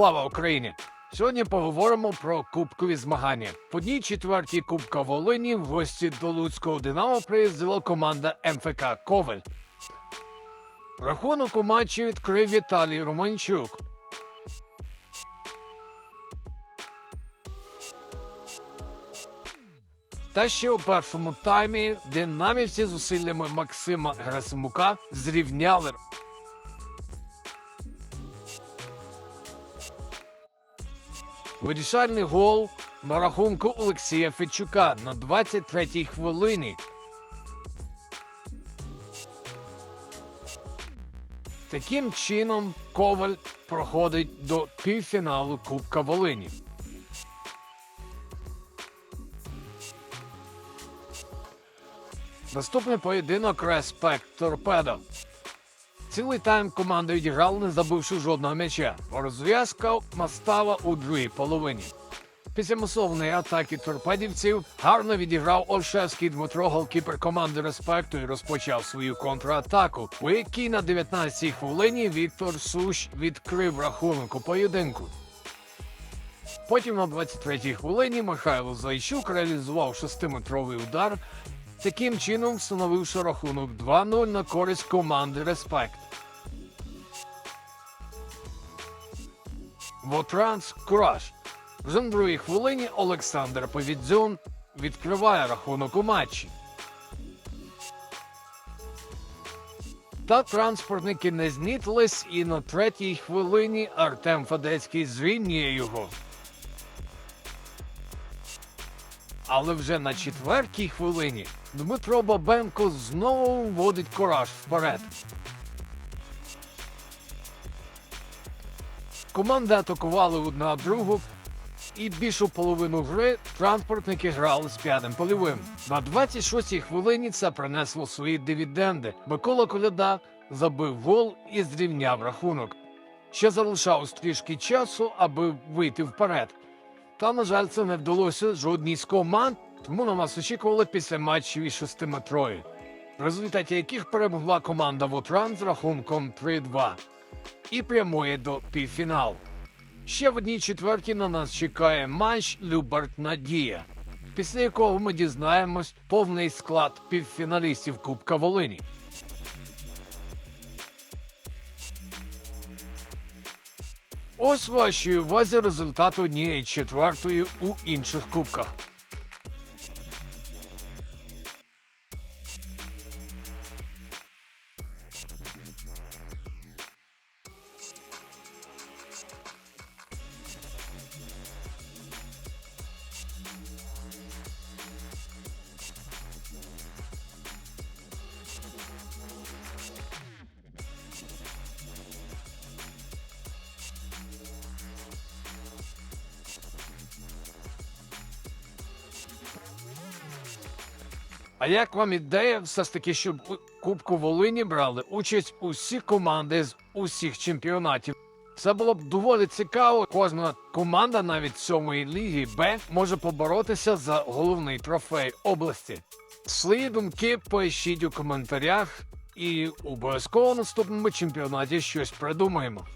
Слава Україні! Сьогодні поговоримо про кубкові змагання. В одній четвертій Кубка Волині в гості до Луцького Динамо приїздила команда МФК Коваль. Рахунок у матчі відкрив Віталій Романчук. Та ще у першому таймі динамівці зусиллями Максима Герасимука зрівняли Вирішальний гол на рахунку Олексія Федчука на 23-й хвилині. Таким чином Коваль проходить до півфіналу Кубка Волині. Наступний поєдинок Респект Торпедо. Цілий тайм команда відіграла, не забивши жодного м'яча. Розв'язка настала у другій половині. Після масовної атаки торпедівців гарно відіграв Ольшевський Дмитро, голкіпер команди респекту і розпочав свою контратаку, у якій на 19-й хвилині Віктор Суш відкрив рахунок у поєдинку. Потім на 23-й хвилині Михайло Зайчук реалізував шестиметровий удар, таким чином встановивши рахунок 2-0 на користь команди Респект. Вотранс Краш. Вже на другій хвилині Олександр Повідзюн відкриває рахунок у матчі. Та транспортники не знітились, і на третій хвилині Артем Фадецький зрівнює його. Але вже на четвертій хвилині Дмитро Бабенко знову вводить кораж вперед. Команди атакували одна другу, і більшу половину гри транспортники грали з п'ятим польовим. На 26-й хвилині це принесло свої дивіденди. Микола Коляда забив гол і зрівняв рахунок. Ще залишалось трішки часу, аби вийти вперед. Та, на жаль, це не вдалося жодній з команд, тому на нас очікували після матчів із шестиметрові, в результаті яких перемогла команда Вотран з рахунком 3-2 і прямує до півфіналу. Ще в одній четвертій на нас чекає матч Любарт Надія, після якого ми дізнаємось повний склад півфіналістів Кубка Волині. Ось вашій увазі результат однієї четвертої у інших кубках. А як вам ідея все ж таки, щоб Кубку Волині брали участь усі команди з усіх чемпіонатів? Це було б доволі цікаво. Кожна команда, навіть сьомої ліги Б, може поборотися за головний трофей області. Свої думки пишіть у коментарях і обов'язково наступному чемпіонаті щось придумаємо.